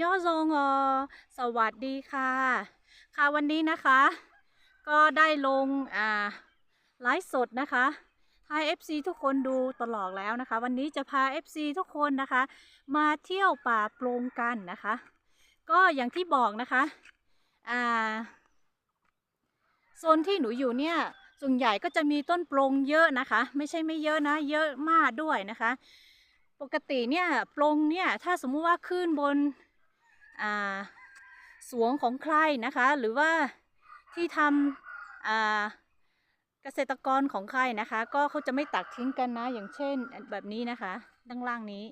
ย่อซงอสวัสดีค่ะ ค่ะวันนี้นะคะ ก็ได้ลงอ่าไลฟ์สดนะคะให้ FC ทุกคนดูตลอดแล้วนะคะ วันนี้จะพา FC ทุกคนนะคะ มาเที่ยวป่าโปรงกันนะคะ ก็อย่างที่บอกนะคะอ่าโซนที่หนูอยู่เนี่ยส่วนใหญ่ก็จะมีต้นโปรงเยอะนะคะ ไม่ใช่ไม่เยอะนะ เยอะมากด้วยนะคะ ปกติเนี่ยโปรงเนี่ยถ้าสมมุติว่าขึ้นบน สวงของใครนะคะ หรือว่าที่ทำเกษตรกรของใครนะคะ ก็เขาจะไม่ตักทิ้งกันนะ อย่างเช่นแบบนี้นะคะด้านล่างนี้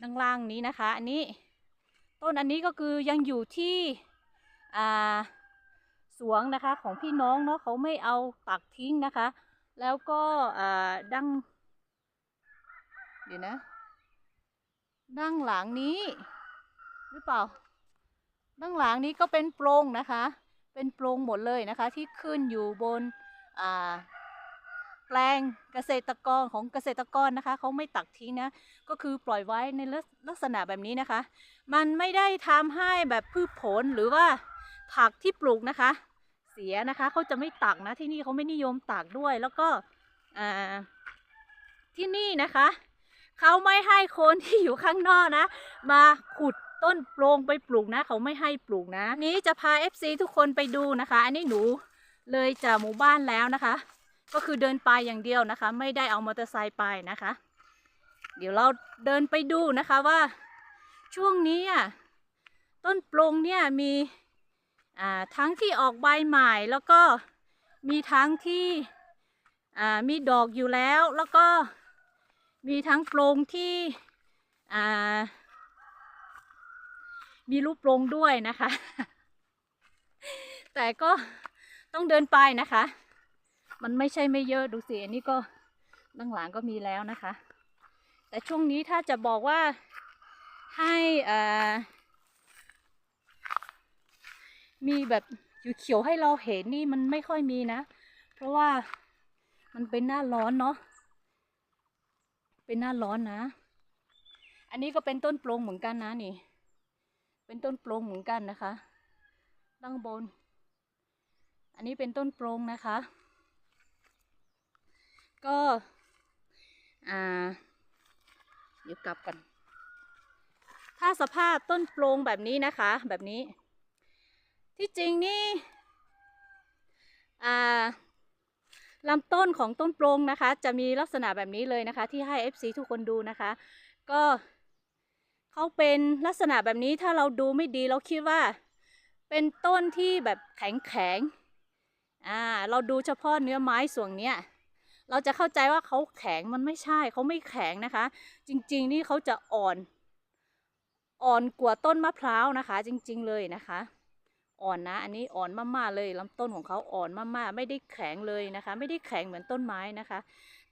ด้านล่างนี้นะคะ อันนี้ต้นอันนี้ก็คือยังอยู่ที่สวงนะคะของพี่น้องเนาะเขาไม่เอาตักทิ้งนะคะ แล้วก็ดังเดี๋ยวนะด้านหลังนี้ หรือเปล่าด้านหลังนี้ก็เป็นโปรงนะคะ เป็นโปรงหมดเลยนะคะ ที่ขึ้นอยู่บนแปลงเกษตรกรของเกษตรกรนะคะเขาไม่ตักทิ้งนะ ก็คือปล่อยไว้ในลักษณะแบบนี้นะคะ มันไม่ได้ทำให้แบบพืชผลหรือว่าผักที่ปลูกนะคะ เสียนะคะเขาจะไม่ตักนะที่นี่เขาไม่นิยมตักด้วย แล้วก็ที่นี่นะคะเขาไม่ให้คนที่อยู่ข้างนอกนะ มาขุด ต้นโปรงไปปลูกนะ เขาไม่ให้ปลูกนะ นี้จะพา FC ทุกคนไปดูนะคะ อันนี้หนูเลยจากหมู่บ้านแล้วนะคะ ก็คือเดินไปอย่างเดียวนะคะ ไม่ได้เอามอเตอร์ไซค์ไปนะคะ เดี๋ยวเราเดินไปดูนะคะว่าช่วงนี้อะต้นโปรงเนี่ยมีอ่าทั้งที่ออกใบใหม่แล้วก็มีทั้งที่อ่ามีดอกอยู่แล้วแล้วก็มีทั้งโปรงที่อ่า มีรูปโปรงด้วยนะคะ แต่ก็ต้องเดินไปนะคะ มันไม่ใช่ไม่เยอะดูสิอันนี้ก็ด้านหลังก็มีแล้วนะคะ แต่ช่วงนี้ถ้าจะบอกว่าให้อ่ามีแบบอยู่เขียวให้เราเห็นนี่มันไม่ค่อยมีนะ เพราะว่ามันเป็นหน้าร้อนเนาะเป็นหน้าร้อนนะ อันนี้ก็เป็นต้นโปรงเหมือนกันนะนี่ เป็นต้นโปรงเหมือนกันนะคะด้านบน อันนี้เป็นต้นโปรงนะคะ ก็อ่าเดี๋ยวกลับกัน ถ้าสภาพต้นโปรงแบบนี้นะคะ แบบนี้ ที่จริงนี่อ่าลำต้นของต้นโปรงนะคะ จะมีลักษณะแบบนี้เลยนะคะ ที่ให้ FC ทุกคนดูนะคะ ก็ เขาเป็นลักษณะแบบนี้ถ้าเราดูไม่ดีเราคิดว่า เป็นต้นที่แบบแข็งแข็งอ่าเราดูเฉพาะเนื้อไม้ส่วนเนี้ยเราจะเข้าใจว่าเขาแข็งมันไม่ใช่เขาไม่แข็งนะคะ จริง ๆ นี่เขาจะอ่อน อ่อนกว่าต้นมะพร้าวนะคะ จริง ๆ เลยนะคะ อ่อนนะ อันนี้อ่อนมากๆเลยลำต้นของเขาอ่อนมากๆ ไม่ได้แข็งเลยนะคะ ไม่ได้แข็งเหมือนต้นไม้นะคะ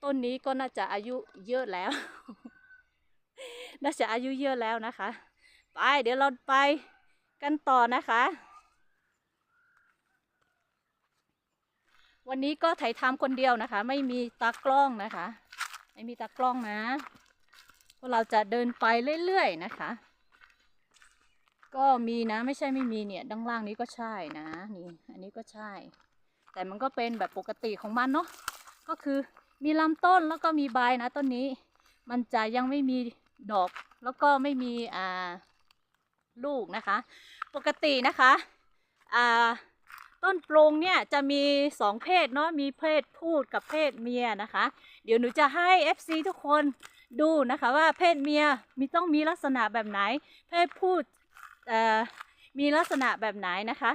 ต้นนี้ก็น่าจะอายุเยอะแล้ว น่าจะอายุเยอะแล้วนะคะ ไปเดี๋ยวเราไปกันต่อนะคะ วันนี้ก็ถ่ายทำคนเดียวนะคะ ไม่มีตากล้องนะคะ ไม่มีตากล้องนะพวกเราจะเดินไปเรื่อยๆนะคะ ก็มีนะไม่ใช่ไม่มีเนี่ยด้านล่างนี้ก็ใช่นะนี่อันนี้ก็ใช่ แต่มันก็เป็นแบบปกติของมันเนาะก็คือมีลำต้นแล้วก็มีใบนะต้นนี้ มันจะยังไม่มี ดอกแล้วก็ไม่มีอ่าลูกนะคะ ปกตินะคะอ่าต้นโปรงเนี่ยจะมีสองเพศเนาะมีเพศพูดกับเพศเมียนะคะ เดี๋ยวหนูจะให้ FC ทุกคนดูนะคะว่าเพศเมียมีต้องมีลักษณะแบบไหน เพศพูดมีลักษณะแบบไหนนะคะ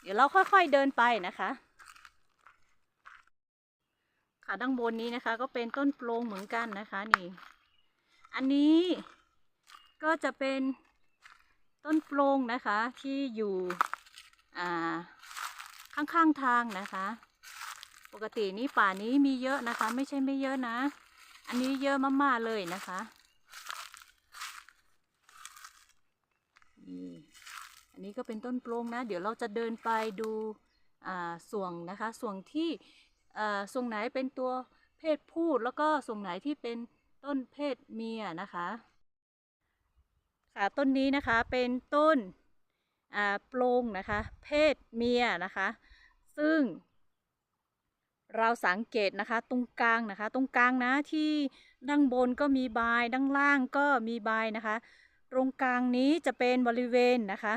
เดี๋ยวเราค่อยๆเดินไปนะคะค่ะด้านบนนี้นะคะก็เป็นต้นโปรงเหมือนกันนะคะนี่ อันนี้ก็จะเป็นต้นโปรงนะคะที่อยู่ข้างๆทางนะคะ ปกตินี่ป่านี้มีเยอะนะคะ ไม่ใช่ไม่เยอะนะ อันนี้เยอะมากๆเลยนะคะนี่อันนี้ก็เป็นต้นโปรงนะ เดี๋ยวเราจะเดินไปดูส่วงนะคะ ส่วงที่เอ่อส่งไหนเป็นตัวเพศพูดแล้วก็ส่งไหนที่เป็น ต้นเพศเมียนะคะ ค่ะต้นนี้นะคะเป็นต้นอ่าโปรงนะคะ เพศเมียนะคะ ซึ่ง เราสังเกตนะคะตรงกลางนะคะ ตรงกลางนะที่ด้านบนก็มีใบด้านล่างก็มีใบนะคะ ตรงกลางนี้จะเป็นบริเวณนะคะ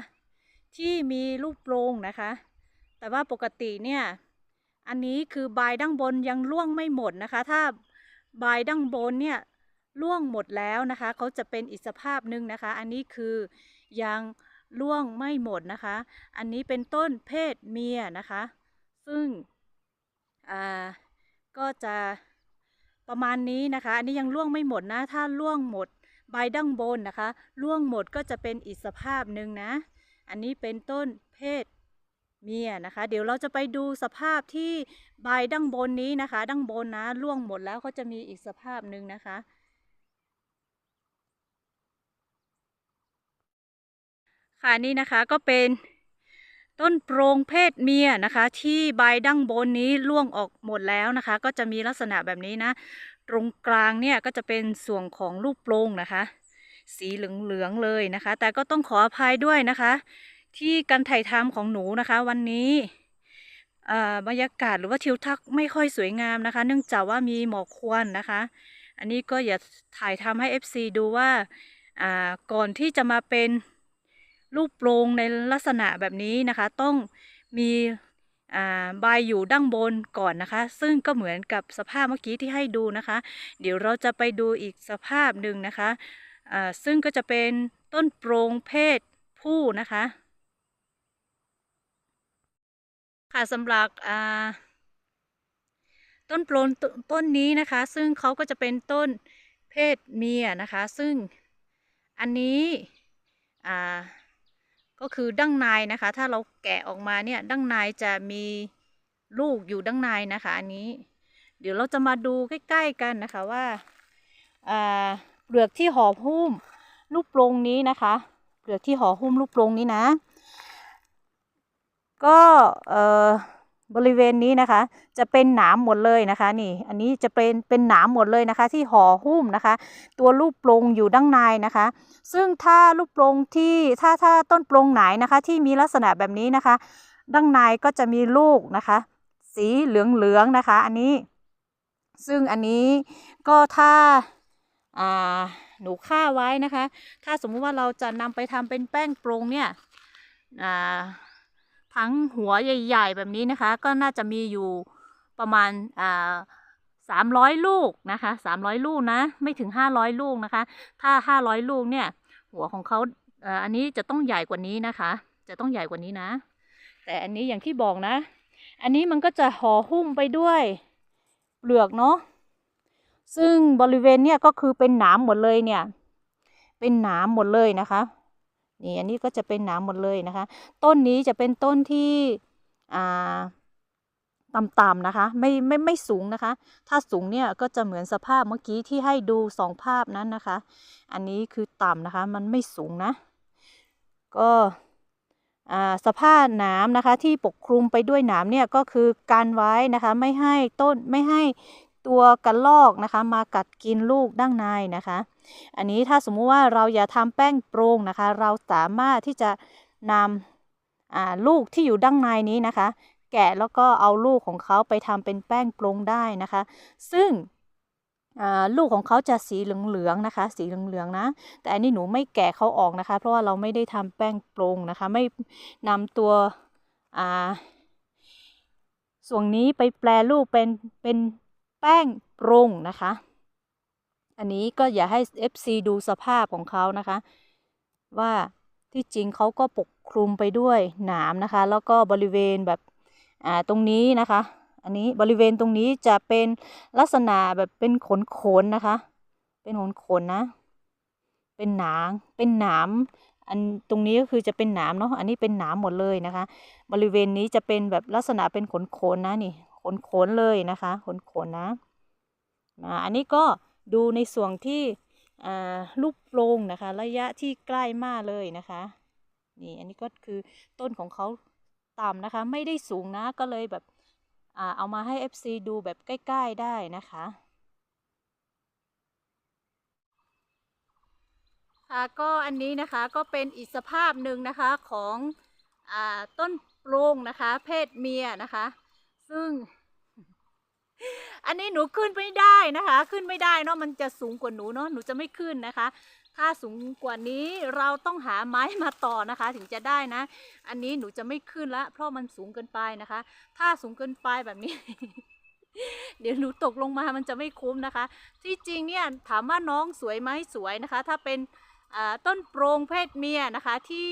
ที่มีลูกโปรงนะคะ แต่ว่าปกติเนี่ยอันนี้คือใบด้านบนยังร่วงไม่หมดนะคะ ถ้าใบด้านบนเนี่ย ร่วงหมดแล้วนะคะเขาจะเป็นอีกสภาพหนึ่งนะคะ อันนี้คือยังร่วงไม่หมดนะคะ อันนี้เป็นต้นเพศเมียนะคะ ซึ่งอ่าก็จะประมาณนี้นะคะ อันนี้ยังร่วงไม่หมดนะ ถ้าร่วงหมดใบดั้งบนนะคะร่วงหมดก็จะเป็นอีกสภาพหนึ่งนะ อันนี้เป็นต้นเพศเมียนะคะ เดี๋ยวเราจะไปดูสภาพที่ใบดั้งบนนี้นะคะ ดั้งบนนะร่วงหมดแล้วเขาจะมีอีกสภาพหนึ่งนะคะ ค่ะนี่นะคะก็เป็นต้นโปรงเพศเมียนะคะ ที่ใบดั้งบนนี้ร่วงออกหมดแล้วนะคะ ก็จะมีลักษณะแบบนี้นะ ตรงกลางเนี่ยก็จะเป็นส่วนของลูกโปรงนะคะ สีเหลืองๆเลยนะคะ แต่ก็ต้องขออภัยด้วยนะคะ ที่การถ่ายทำของหนูนะคะ วันนี้อ่าบรรยากาศหรือว่าทิวทัศน์ไม่ค่อยสวยงามนะคะ เนื่องจากว่ามีหมอกควันนะคะ อันนี้ก็อย่าถ่ายทำให้ FC ดูว่าอ่าก่อนที่จะมาเป็น รูปโปรงในลักษณะแบบนี้นะคะ ต้องมีใบอยู่ด้านบนก่อนนะคะ ซึ่งก็เหมือนกับสภาพเมื่อกี้ที่ให้ดูนะคะ เดี๋ยวเราจะไปดูอีกสภาพหนึ่งนะคะซึ่งก็จะเป็นต้นโปรงเพศผู้นะคะ ค่ะสำหรับต้นโปรนตต้นนี้นะคะ ซึ่งเขาก็จะเป็นต้นเพศเมียนะคะ ซึ่งอันนี้อ่า ก็คือดั้งในนะคะ ถ้าเราแกะออกมาเนี่ยดั้งในจะมีลูกอยู่ดั้งในนะคะอันนี้ เดี๋ยวเราจะมาดูใกล้ ๆกันนะคะว่าอ่าเปลือกที่ห่อหุ้มลูกโปรงนี้นะคะ เปลือกที่ห่อหุ้มลูกโปรงนี้นะ ก็เอ่อ บริเวณนี้นะคะ จะเป็นหนามหมดเลยนะคะนี่ อันนี้จะเป็นเป็นหนามหมดเลยนะคะ ที่ห่อหุ้มนะคะ ตัวลูกโปรงอยู่ด้านในนะคะ ซึ่งถ้าลูกโปรงที่ถ้าถ้าต้นโปรงไหนนะคะ ที่มีลักษณะแบบนี้นะคะด้านในก็จะมีลูกนะคะ สีเหลืองๆนะคะ อันนี้ ซึ่งอันนี้ก็ถ้าอ่าหนูฆ่าไว้นะคะ ถ้าสมมุติว่าเราจะนำไปทำเป็นแป้งโปรงเนี่ยอ่า ทั้งหัวใหญ่ ๆ แบบนี้นะคะ ก็น่าจะมีอยู่ประมาณอ่าสามร้อยลูกนะคะสามร้อยลูกนะ ไม่ถึงห้าร้อยลูกนะคะ ถ้าห้าร้อยลูกเนี่ย หัวของเขาอันนี้จะต้องใหญ่กว่านี้นะคะ จะต้องใหญ่กว่านี้นะ แต่อันนี้อย่างที่บอกนะ อันนี้มันก็จะห่อหุ้มไปด้วยเปลือกเนาะซึ่งบริเวณเนี่ยก็คือเป็นหนามหมดเลยเนี่ย เป็นหนามหมดเลยนะคะ นี่อันนี้ก็จะเป็นหนามหมดเลยนะคะ ต้นนี้จะเป็นต้นที่อ่าต่ำๆนะคะไม่ไม่ไม่สูงนะคะ ถ้าสูงเนี่ยก็จะเหมือนสภาพเมื่อกี้ที่ให้ดูสองภาพนั้นนะคะ อันนี้คือต่ำนะคะมันไม่สูงนะ ก็สภาพหนามนะคะที่ปกคลุมไปด้วยหนามเนี่ยก็คือการไว้นะคะไม่ให้ต้นไม่ให้ ตัวกระลอกนะคะ มากัดกินลูกด้านในนะคะ อันนี้ถ้าสมมุติว่าเราอย่าทำแป้งโปร่งนะคะ เราสามารถที่จะนำลูกที่อยู่ด้านในนี้นะคะ แกะแล้วก็เอาลูกของเขาไปทำเป็นแป้งโปร่งได้นะคะ ซึ่งลูกของเขาจะสีเหลืองๆนะคะ สีเหลืองๆนะ แต่อันนี้หนูไม่แกะเขาออกนะคะ เพราะว่าเราไม่ได้ทำแป้งโปร่งนะคะ ไม่นำตัวส่วนนี้ไปแปลรูปเป็นเป็น แป้งโปร่งนะคะ อันนี้ก็อย่าให้ FC ดูสภาพของเขานะคะ ว่าที่จริงเขาก็ปกคลุมไปด้วยหนามนะคะ แล้วก็บริเวณแบบอ่าตรงนี้นะคะ อันนี้บริเวณตรงนี้จะเป็นลักษณะแบบเป็นขนขนๆนะคะ เป็นขนขนๆนะ เป็นหนางเป็นหนามอันตรงนี้ก็คือจะเป็นหนามเนาะอันนี้เป็นหนามหมดเลยนะคะ บริเวณนี้จะเป็นแบบลักษณะเป็นขนขนๆนะนี่ ขนขนๆเลยนะคะ ขนขนๆนะอ่าอันนี้ก็ดูในส่วนที่ลูกโปรงนะคะ ระยะที่ใกล้มากเลยนะคะ นี่อันนี้ก็คือต้นของเขาต่ำนะคะ ไม่ได้สูงนะก็เลยแบบอเอามาให้ FC ดูแบบใกล้ ๆ ได้นะคะค่ะก็อันนี้นะคะก็เป็นอีกสภาพหนึ่งนะคะของอต้นโปรงนะคะ เพศเมียนะคะ ซึ่ง อันนี้หนูขึ้นไม่ได้นะคะ ขึ้นไม่ได้เนาะมันจะสูงกว่าหนูเนาะหนูจะไม่ขึ้นนะคะ ถ้าสูงกว่านี้เราต้องหาไม้มาต่อนะคะ ถึงจะได้นะ อันนี้หนูจะไม่ขึ้นละเพราะมันสูงเกินไปนะคะ ถ้าสูงเกินไปแบบนี้ เดี๋ยวหนูตกลงมามันจะไม่คุ้มนะคะ ที่จริงเนี่ยถามว่าน้องสวยไหมสวยนะคะ ถ้าเป็นต้นโปรงเพศเมียนะคะที่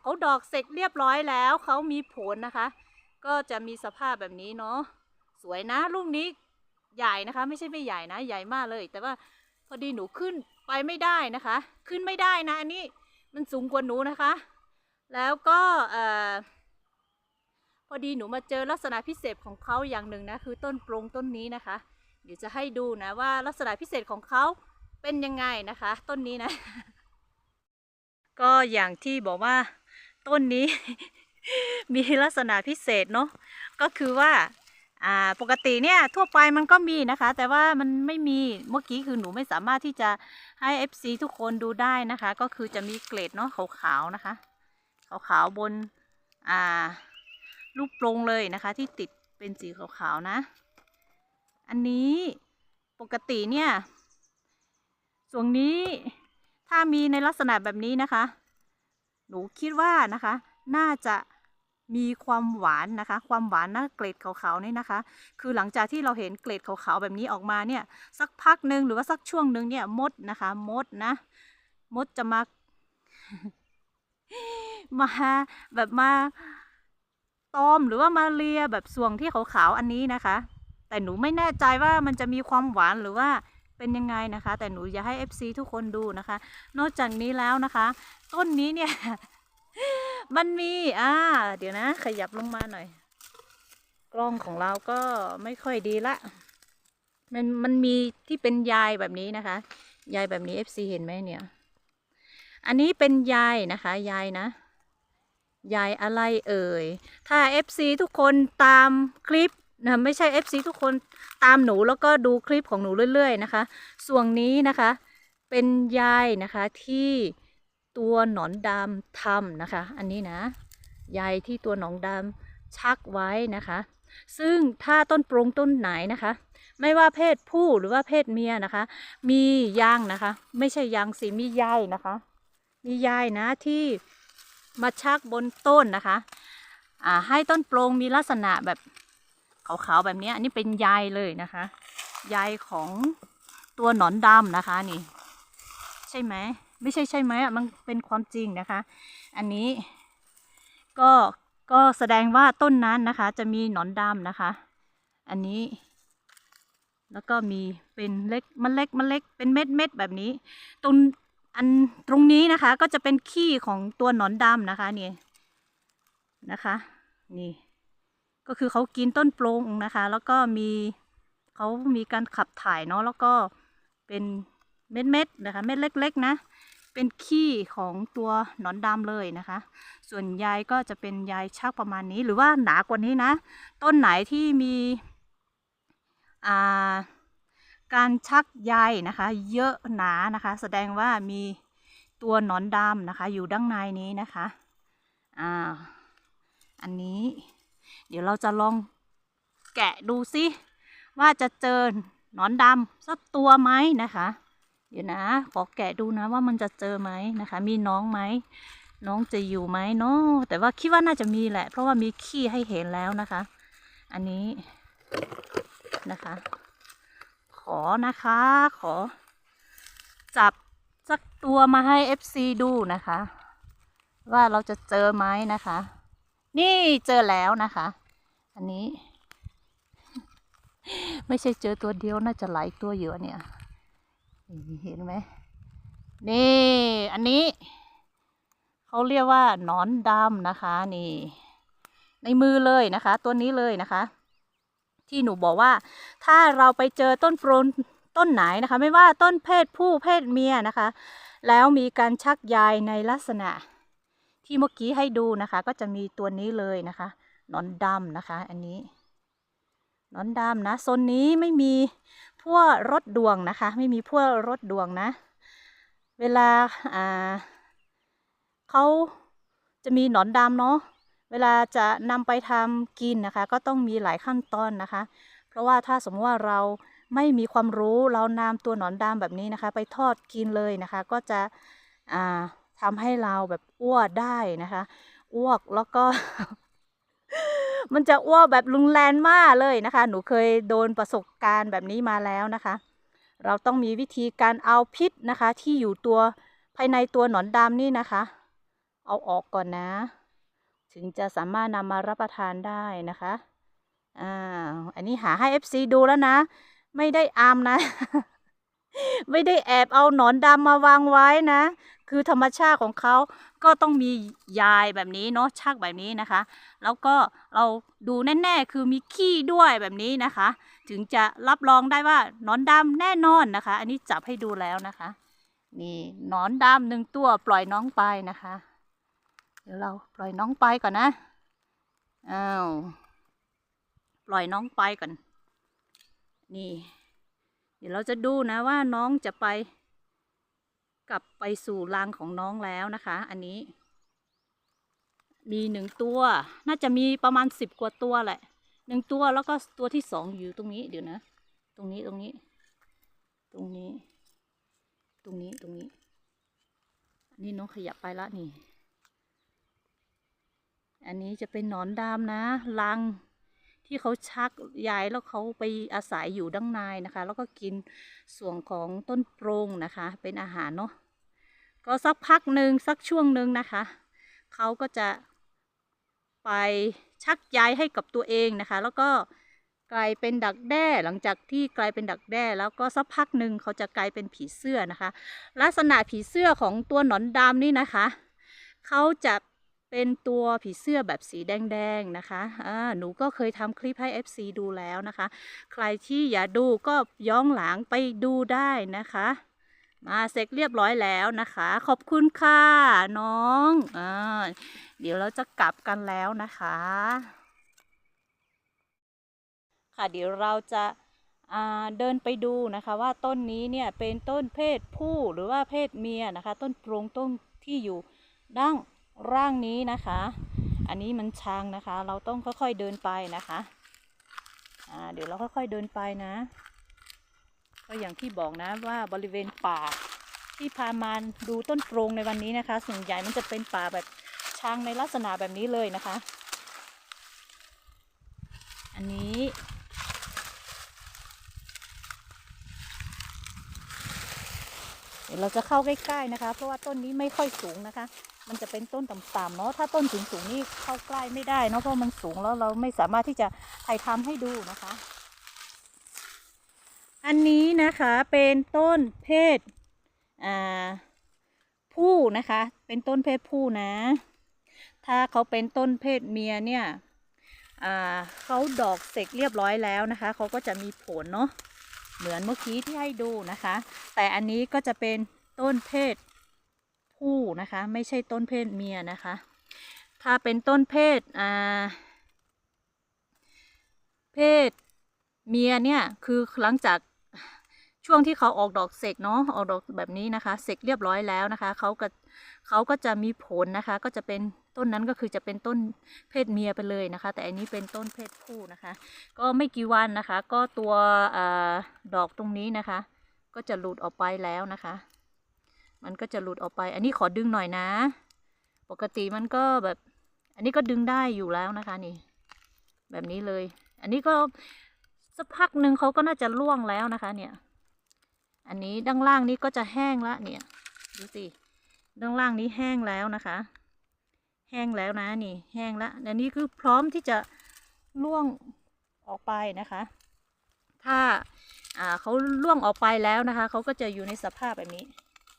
เขาดอกเสร็จเรียบร้อยแล้วเขามีผลนะคะ ก็จะมีสภาพแบบนี้เนาะ วยนะลูกนี้ใหญ่นะคะ ไม่ใช่ไม่ใหญ่นะ ใหญ่มากเลย แต่ว่าพอดีหนูขึ้นไปไม่ได้นะคะ ขึ้นไม่ได้นะ อันนี้มันสูงกว่าหนูนะคะ แล้วก็เอ่อพอดีหนูมาเจอลักษณะพิเศษของเขาอย่างหนึ่งนะคือต้นโปรงต้นนี้นะคะ เดี๋ยวจะให้ดูนะว่าลักษณะพิเศษของเขาเป็นยังไงนะคะ ต้นนี้นะ ก็อย่างที่บอกว่าต้นนี้ มีลักษณะพิเศษเนาะก็คือว่า อ่าปกติเนี่ยทั่วไปมันก็มีนะคะ แต่ว่ามันไม่มีเมื่อกี้คือหนูไม่สามารถที่จะให้ FC ทุกคนดูได้นะคะ ก็คือจะมีเกล็ดเนาะขาวๆนะคะขาวๆบนอ่าลูกโปรงเลยนะคะ ที่ติดเป็นสีขาวๆนะ อันนี้ปกติเนี่ยส่วนนี้ถ้ามีในลักษณะแบบนี้นะคะ หนูคิดว่านะคะ น่าจะ มีความหวานนะคะ ความหวานนะเกล็ดขาวๆนี่นะคะ คือหลังจากที่เราเห็นเกล็ดขาวๆแบบนี้ออกมาเนี่ย สักพักหนึ่งหรือว่าสักช่วงหนึ่งเนี่ยมดนะคะ มดนะ มดจะมา มาแบบมาตอมหรือว่ามาเลียแบบส่วงที่ขาวๆอันนี้นะคะ แต่หนูไม่แน่ใจว่ามันจะมีความหวานหรือว่าเป็นยังไงนะคะ แต่หนูอยากให้ FC ทุกคนดูนะคะ นอกจากนี้แล้วนะคะ ต้นนี้เนี่ย มันมี อ่า เดี๋ยวนะ ขยับลงมาหน่อย กล้องของเราก็ไม่ค่อยดีละ มันมันมีที่เป็นยายแบบนี้นะคะ ยายแบบนี้ FC เห็นไหมเนี่ย อันนี้เป็นยายนะคะ ยายนะยายอะไรเอ่ย ถ้า FC ทุกคนตามคลิปนะไม่ใช่ FC ทุกคนตามหนูแล้วก็ดูคลิปของหนูเรื่อย ๆ นะคะ ส่วนนี้นะคะ เป็นยายนะคะที่ ตัวหนอนดำทำนะคะ อันนี้นะยายที่ตัวหนอนดำชักไว้นะคะ ซึ่งถ้าต้นโปรงต้นไหนนะคะ ไม่ว่าเพศผู้หรือว่าเพศเมียนะคะ มียางนะคะ ไม่ใช่ยางสีมีใยนะคะ มีใยนะที่มาชักบนต้นนะคะอ่าให้ต้นโปรงมีลักษณะแบบขาวๆแบบนี้อันนี้เป็นใยเลยนะคะใยของตัวหนอนดำนะคะนี่ ใช่ไหม ไม่ใช่ใช่ไหมอะมันเป็นความจริงนะคะ อันนี้ก็ก็แสดงว่าต้นนั้นนะคะ จะมีหนอนดำนะคะ อันนี้ แล้วก็มีเป็นเล็กมันเล็กมันเล็กเป็นเม็ดเม็ดแบบนี้ ตรงอันตรงนี้นะคะ ก็จะเป็นขี้ของตัวหนอนดำนะคะนี่นะคะ นี่ ก็คือเขากินต้นโปรงนะคะ แล้วก็มีเขามีการขับถ่ายเนาะแล้วก็เป็น เม็ดเม็ดๆนะคะ เม็ดเล็กๆนะ เป็นขี้ของตัวหนอนดำเลยนะคะ ส่วนใยก็จะเป็นใยชักประมาณนี้หรือว่าหนากว่านี้นะ ต้นไหนที่มีาการชักใยนะคะ เยอะหนานะคะ แสดงว่ามีตัวหนอนดำนะคะ อยู่ด้านในนี้นะคะอ่าอันนี้ เดี๋ยวเราจะลองแกะดูซิว่าจะเจอหนอนดำสักตัวไหมนะคะ เดี๋ยวนะ ขอแกะดูนะว่ามันจะเจอไหมนะคะ มีน้องไหม น้องจะอยู่ไหมเนาะแต่ว่าคิดว่าน่าจะมีแหละ เพราะว่ามีขี้ให้เห็นแล้วนะคะ อันนี้นะคะ ขอนะคะ ขอ จับสักตัวมาให้ FC ดูนะคะ ว่าเราจะเจอไหมนะคะ นี่เจอแล้วนะคะ อันนี้ ไม่ใช่เจอตัวเดียวน่าจะหลายตัวอยู่เนี่ย เห็นไหมนี่อันนี้เขาเรียกว่าหนอนดำนะคะ นี่ ในมือเลยนะคะ ตัวนี้เลยนะคะ ที่หนูบอกว่า ถ้าเราไปเจอต้นโปรนต้นไหนนะคะ ไม่ว่าต้นเพศผู้เพศเมียนะคะ แล้วมีการชักใยในลักษณะ ที่เมื่อกี้ให้ดูนะคะ ก็จะมีตัวนี้เลยนะคะ หนอนดำนะคะ อันนี้ นอนดำนะโซนนี้ไม่มีพวกรถดวงนะคะ ไม่มีพวกรถดวงนะ เวลาอ่าเขาจะมีหนอนดำเนาะเวลาจะนำไปทำกินนะคะ ก็ต้องมีหลายขั้นตอนนะคะ เพราะว่าถ้าสมมติว่าเราไม่มีความรู้เรานำตัวหนอนดำแบบนี้นะคะ ไปทอดกินเลยนะคะ ก็จะทำให้เราแบบอ้วกได้นะคะ อ้วกแล้วก็ มันจะอ้วกแบบรุนแรงมากเลยนะคะ หนูเคยโดนประสบการณ์แบบนี้มาแล้วนะคะ เราต้องมีวิธีการเอาพิษนะคะ ที่อยู่ตัวภายในตัวหนอนดำนี่นะคะ เอาออกก่อนนะ ถึงจะสามารถนำมารับประทานได้นะคะอ่าอันนี้หาให้ FC ดูแล้วนะ ไม่ได้อามนะ ไม่ได้แอบเอาหนอนดำมาวางไว้นะ คือธรรมชาติของเขา ก็ต้องมียายแบบนี้เนาะชักแบบนี้นะคะ แล้วก็เราดูแน่ๆคือมีขี้ด้วยแบบนี้นะคะ ถึงจะรับรองได้ว่านอนดำแน่นอนนะคะ อันนี้จับให้ดูแล้วนะคะ นี่นอนดำหนึ่งตัวปล่อยน้องไปนะคะ เดี๋ยวเราปล่อยน้องไปก่อนนะอ้าวปล่อยน้องไปก่อน นี่ เดี๋ยวเราจะดูนะว่าน้องจะไป กลับไปสู่รังของน้องแล้วนะคะ อันนี้ มีหนึ่งตัว น่าจะมีประมาณสิบกว่าตัวแหละหนึ่งตัวแล้วก็ตัวที่สองอยู่ตรงนี้เดี๋ยวนะ ตรงนี้ตรงนี้ ตรงนี้ ตรงนี้ตรงนี้นนี้น้องขยับไปละนี่ อันนี้จะเป็นหนอนดำนะรัง ที่เขาชักย้ายแล้วเขาไปอาศัยอยู่ดังในนะคะ แล้วก็กินส่วนของต้นโปรงนะคะ เป็นอาหารเนาะก็สักพักหนึ่งสักช่วงหนึ่งนะคะเขาก็จะไปชักใยให้กับตัวเองนะคะ แล้วก็กลายเป็นดักแด้หลังจากที่กลายเป็นดักแด้แล้วก็สักพักหนึ่งเขาจะกลายเป็นผีเสื้อนะคะ ลักษณะผีเสื้อของตัวหนอนดำนี่นะคะเขาจะ เป็นตัวผีเสื้อแบบสีแดงๆนะคะอ่าหนูก็เคยทำคลิปให้ FC ดูแล้วนะคะ ใครที่อยากดูก็ย้อนหลังไปดูได้นะคะ มาเสร็จเรียบร้อยแล้วนะคะ ขอบคุณค่ะน้องอ่าเดี๋ยวเราจะกลับกันแล้วนะคะ ค่ะเดี๋ยวเราจะเดินไปดูนะคะว่าต้นนี้เนี่ยเป็นต้นเพศผู้หรือว่าเพศเมียนะคะ ต้นโปรงต้นที่อยู่ด้าน ร่างนี้นะคะ อันนี้มันชังนะคะ เราต้องค่อยๆเดินไปนะคะอ่าเดี๋ยวเราค่อยๆเดินไปนะ ก็อย่างที่บอกนะว่าบริเวณป่าที่พามาดูต้นโปรงในวันนี้นะคะส่วนใหญ่มันจะเป็นป่าแบบช้างในลักษณะแบบนี้เลยนะคะ อันนี้เดี๋ยวเราจะเข้าใกล้ๆนะคะ เพราะว่าต้นนี้ไม่ค่อยสูงนะคะ มันจะเป็นต้นต่ำๆเนาะถ้าต้นสูงๆนี่เข้าใกล้ไม่ได้เนาะเพราะมันสูงแล้วเราไม่สามารถที่จะถ่ายทำให้ดูนะคะ อันนี้นะคะเป็นต้นเพศผู้นะคะ เป็นต้นเพศผู้นะ ถ้าเขาเป็นต้นเพศเมียเนี่ยเขาดอกเสกเรียบร้อยแล้วนะคะเขาก็จะมีผลเนาะเหมือนเมื่อกี้ที่ให้ดูนะคะ แต่อันนี้ก็จะเป็นต้นเพศ ผู้นะคะ ไม่ใช่ต้นเพศเมียนะคะ ถ้าเป็นต้นเพศอ่าเพศเมียเนี่ยคือหลังจากช่วงที่เขาออกดอกเสกเนาะออกดอกแบบนี้นะคะเสกเรียบร้อยแล้วนะคะเขาก็เขาก็จะมีผลนะคะ ก็จะเป็นต้นนั้นก็คือจะเป็นต้นเพศเมียไปเลยนะคะ แต่อันนี้เป็นต้นเพศผู้นะคะ ก็ไม่กี่วันนะคะ ก็ตัวอดอกตรงนี้นะคะ ก็จะหลุดออกไปแล้วนะคะ มันก็จะหลุดออกไป อันนี้ขอดึงหน่อยนะ ปกติมันก็แบบ อันนี้ก็ดึงได้อยู่แล้วนะคะนี่ แบบนี้เลย อันนี้ก็สักพักหนึ่งเขาก็น่าจะร่วงแล้วนะคะเนี่ย อันนี้ด้านล่างนี้ก็จะแห้งละเนี่ย ดูสิ ด้านล่างนี้แห้งแล้วนะคะ แห้งแล้วนะนี่ แห้งล้วอันนี้คือพร้อมที่จะร่วงออกไปนะคะ ถ้าอ่าเขาล่วงออกไปแล้วนะคะ เขาก็จะอยู่ในสภาพแบบนี้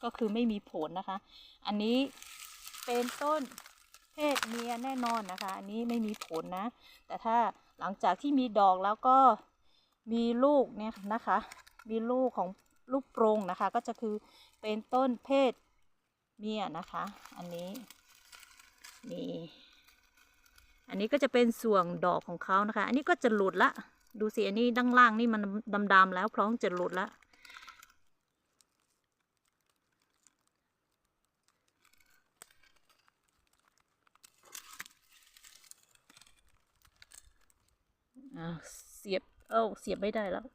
ก็คือไม่มีผลนะคะ อันนี้เป็นต้นเพศเมียแน่นอนนะคะ อันนี้ไม่มีผลนะ แต่ถ้าหลังจากที่มีดอกแล้วก็มีลูกเนี่ยนะคะ มีลูกของลูกโปรงนะคะ ก็จะคือเป็นต้นเพศเมียนะคะ อันนี้นี่อันนี้ก็จะเป็นส่วนดอกของเขานะคะ อันนี้ก็จะหลุดละ ดูสิ อันนี้ด้านล่างนี่มันดำๆแล้วพร้อมจะหลุดละ อ่าเสียบ เอ้าเสียบไม่ได้แล้ว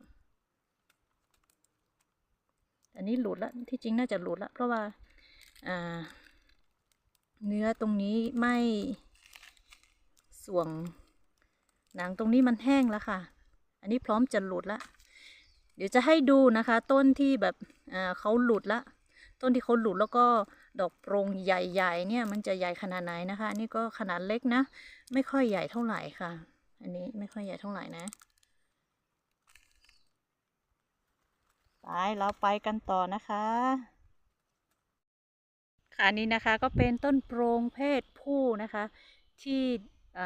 อันนี้หลุดละที่จริงน่าจะหลุดละเพราะว่าอ่า เนื้อตรงนี้ไม่ส่วง หนังตรงนี้มันแห้งแล้วค่ะ อันนี้พร้อมจะหลุดละเดี๋ยวจะให้ดูนะคะ ต้นที่แบบเขาหลุดละ ต้นที่เขาหลุดแล้วก็ดอกโปรงใหญ่ ๆ เนี่ย มันจะใหญ่ขนาดไหนนะคะ อันนี้ก็ขนาดเล็กนะ ไม่ค่อยใหญ่เท่าไหร่ค่ะ อันนี้ไม่ค่อยใหญ่เท่าไหร่นะ ไปเราไปกันต่อนะคะ ค่ะนี้นะคะก็เป็นต้นโปรงเพศผู้นะคะ ที่อ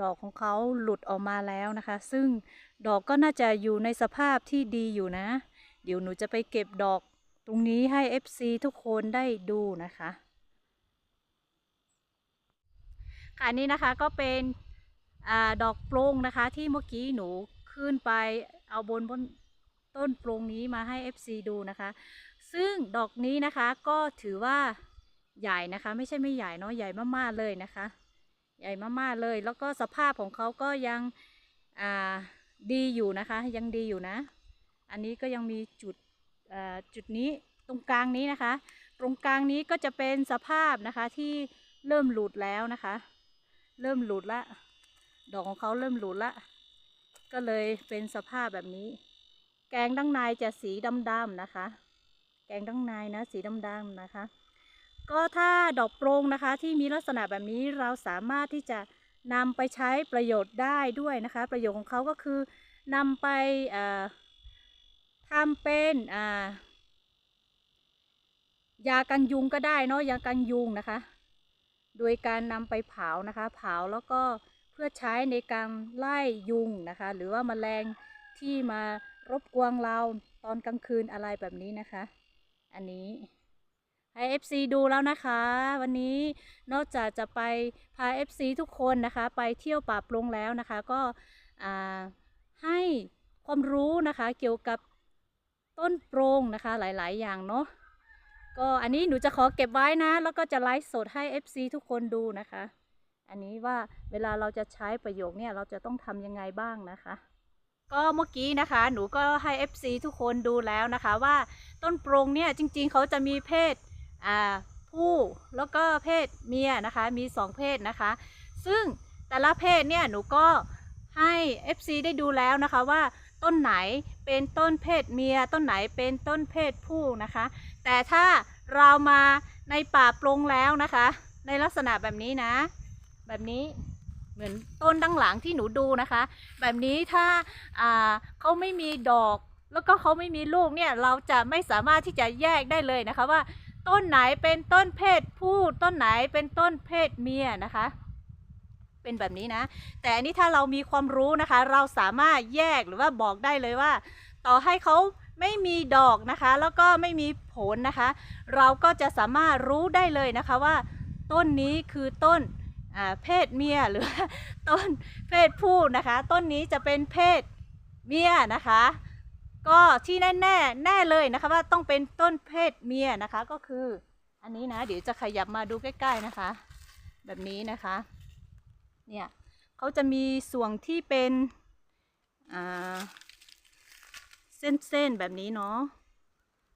ดอกของเขาหลุดออกมาแล้วนะคะ ซึ่งดอกก็น่าจะอยู่ในสภาพที่ดีอยู่นะ เดี๋ยวหนูจะไปเก็บดอกตรงนี้ให้ FC ทุกคนได้ดูนะคะค่ะนี้นะคะก็เป็น อดอกโปรงนะคะ ที่เมื่อกี้หนูขึ้นไปเอาบนบนต้นโปรงนี้มาให้ FC ดูนะคะ ซึ่งดอกนี้นะคะก็ถือว่าใหญ่นะคะ ไม่ใช่ไม่ใหญ่เนาะใหญ่มากๆเลยนะคะ ใหญ่มากๆเลย แล้วก็สภาพของเขาก็ยังดีอยู่นะคะ ยังดีอยู่นะ อันนี้ก็ยังมีจุดจุดนี้ตรงกลางนี้นะคะ ตรงกลางนี้ก็จะเป็นสภาพนะคะที่เริ่มหลุดแล้วนะคะ เริ่มหลุดละ ดอกของเขาเริ่มหลุดละ ก็เลยเป็นสภาพแบบนี้ แกงด้านในจะสีดำๆนะคะ แกงด้านในนะสีดำๆนะคะ ก็ถ้าดอกโปรงนะคะที่มีลักษณะแบบนี้เราสามารถที่จะนำไปใช้ประโยชน์ได้ด้วยนะคะ ประโยชน์ของเขาก็คือนำไปทำเป็นยากันยุงก็ได้เนาะยากันยุงนะคะ โดยการนำไปเผานะคะ เผาแล้วก็ พื่อใช้ในการไล่ยุงนะคะ หรือว่าแมลงที่มารบกวนเราตอนกลางคืนอะไรแบบนี้นะคะ อันนี้ให้ FC ดูแล้วนะคะ วันนี้นอกจากจะไปพา FC ทุกคนนะคะ ไปเที่ยวป่าปลงแล้วนะคะ ก็ให้ความรู้นะคะเกี่ยวกับต้นโปรงนะคะหลาย ๆ อย่างเนาะก็อันนี้หนูจะขอเก็บไว้นะ แล้วก็จะไลฟ์สดให้ FC ทุกคนดูนะคะ อันนี้ว่าเวลาเราจะใช้ประโยคเนี่ยเราจะต้องทำยังไงบ้างนะคะ ก็เมื่อกี้นะคะ หนูก็ให้ FC ทุกคนดูแล้วนะคะว่าต้นโปรงเนี่ยจริงๆ เขาจะมีเพศผู้แล้วก็เพศเมียนะคะ มีสองเพศนะคะ ซึ่งแต่ละเพศเนี่ยหนูก็ให้ FC ได้ดูแล้วนะคะว่าต้นไหนเป็นต้นเพศเมีย ต้นไหนเป็นต้นเพศผู้นะคะ แต่ถ้าเรามาในป่าปลงแล้วนะคะ ในลักษณะแบบนี้นะ แบบนี้เหมือนต้นดังหลังที่หนูดูนะคะ แบบนี้ถ้าอ่าเขาไม่มีดอก แล้วก็เขาไม่มีลูกเนี่ยเราจะไม่สามารถที่จะแยกได้เลยนะคะว่า ต้นไหนเป็นต้นเพศผู้ต้นไหนเป็นต้นเพศเมียนะคะเป็นแบบนี้นะ แต่อันนี้ถ้าเรามีความรู้นะคะ เราสามารถแยกหรือว่าบอกได้เลยว่า ต่อให้เขาไม่มีดอกนะคะ แล้วก็ไม่มีผลนะคะ เราก็จะสามารถรู้ได้เลยนะคะว่า ต้นนี้คือต้น เพศเมียหรือต้นเพศผู้นะคะ ต้นนี้จะเป็นเพศเมียนะคะ ก็ที่แน่แน่ๆแน่เลยนะคะว่าต้องเป็นต้นเพศเมียนะคะก็คืออันนี้นะเดี๋ยวจะขยับมาดูใกล้ ๆนะคะ แบบนี้นะคะเนี่ยเขาจะมีส่วนที่เป็นเส้นๆแบบนี้เนาะ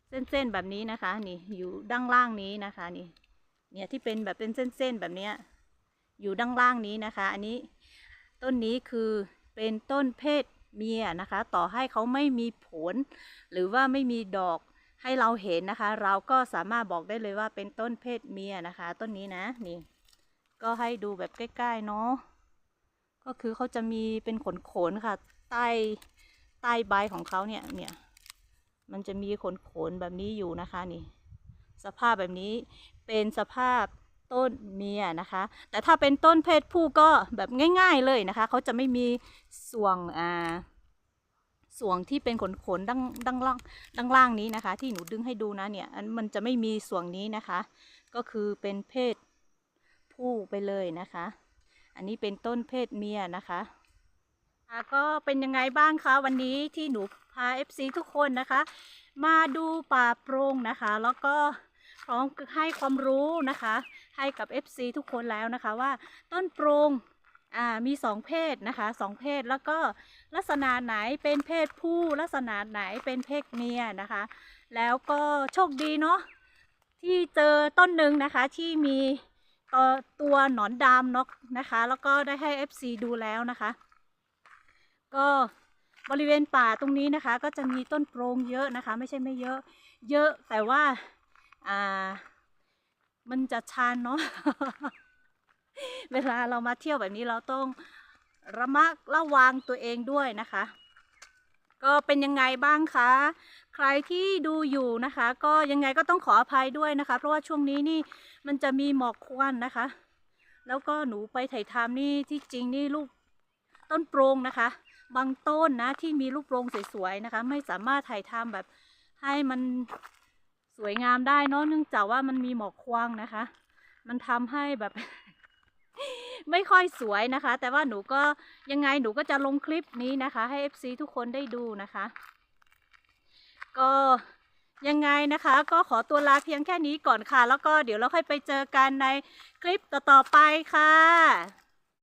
เส้นๆแบบนี้นะคะนี่อยู่ด้านล่างนี้นะคะนี่เนี่ยที่เป็นแบบเป็นเส้นๆแบบเนี้ย อยู่ด้านล่างนี้นะคะ อันนี้ต้นนี้คือเป็นต้นเพศเมียนะคะ ต่อให้เขาไม่มีผล หรือว่าไม่มีดอกให้เราเห็นนะคะ เราก็สามารถบอกได้เลยว่าเป็นต้นเพศเมียนะคะ ต้นนี้นะนี่ ก็ให้ดูแบบใกล้ๆเนาะก็คือเขาจะมีเป็นขนๆค่ะ ใต้ใต้ใบของเขาเนี่ยเนี่ยมันจะมีขนๆแบบนี้อยู่นะคะนี่ สภาพแบบนี้เป็นสภาพ ต้นเมียนะคะ แต่ถ้าเป็นต้นเพศผู้ก็แบบง่าย ๆเลยนะคะ เขาจะไม่มีส่วงอ่าส่วงที่เป็นขนขนๆดังดังล่างดังล่างนี้นะคะ ที่หนูดึงให้ดูนะเนี่ยอันมันจะไม่มีส่วงนี้นะคะ ก็คือเป็นเพศผู้ไปเลยนะคะ อันนี้เป็นต้นเพศเมียนะคะอะก็เป็นยังไงบ้างคะวันนี้ที่หนูพา FC ทุกคนนะคะ มาดูป่าโปรงนะคะ แล้วก็พร้อมให้ความรู้นะคะ ให้กับ FC ทุกคนแล้วนะคะว่าต้นโปรงอ่ามีสองเพศนะคะสองเพศแล้วก็ลักษณะไหนเป็นเพศผู้ลักษณะไหนเป็นเพศเมียนะคะ แล้วก็โชคดีเนาะที่เจอต้นหนึ่งนะคะที่มีเอ่อตัวหนอนดำเนาะนะคะ แล้วก็ได้ให้ FC ดูแล้วนะคะ ก็บริเวณป่าตรงนี้นะคะ ก็จะมีต้นโปรงเยอะนะคะ ไม่ใช่ไม่เยอะเยอะแต่ว่าอ่า มันจะชันเนาะ เวลาเรามาเที่ยวแบบนี้เราต้องระมัดระวังตัวเองด้วยนะคะ ก็เป็นยังไงบ้างคะ ใครที่ดูอยู่นะคะ ก็ยังไงก็ต้องขออภัยด้วยนะคะ เพราะว่าช่วงนี้นี่มันจะมีหมอกควันนะคะ แล้วก็หนูไปถ่ายทำนี่ที่จริงนี่ลูกต้นโปรงนะคะ บางต้นนะที่มีลูกโปรงสวยๆนะคะ ไม่สามารถถ่ายทำแบบให้มัน สวยงามได้เนอะเนื่องจากว่ามันมีหมอกควันนะคะ มันทำให้แบบ ไม่ค่อยสวยนะคะ แต่ว่าหนูก็ยังไงหนูก็จะลงคลิปนี้นะคะ ให้ FC ทุกคนได้ดูนะคะ ก็ยังไงนะคะ ก็ขอตัวลาเพียงแค่นี้ก่อนค่ะ แล้วก็เดี๋ยวเราค่อยไปเจอกันในคลิปต่อๆไปค่ะ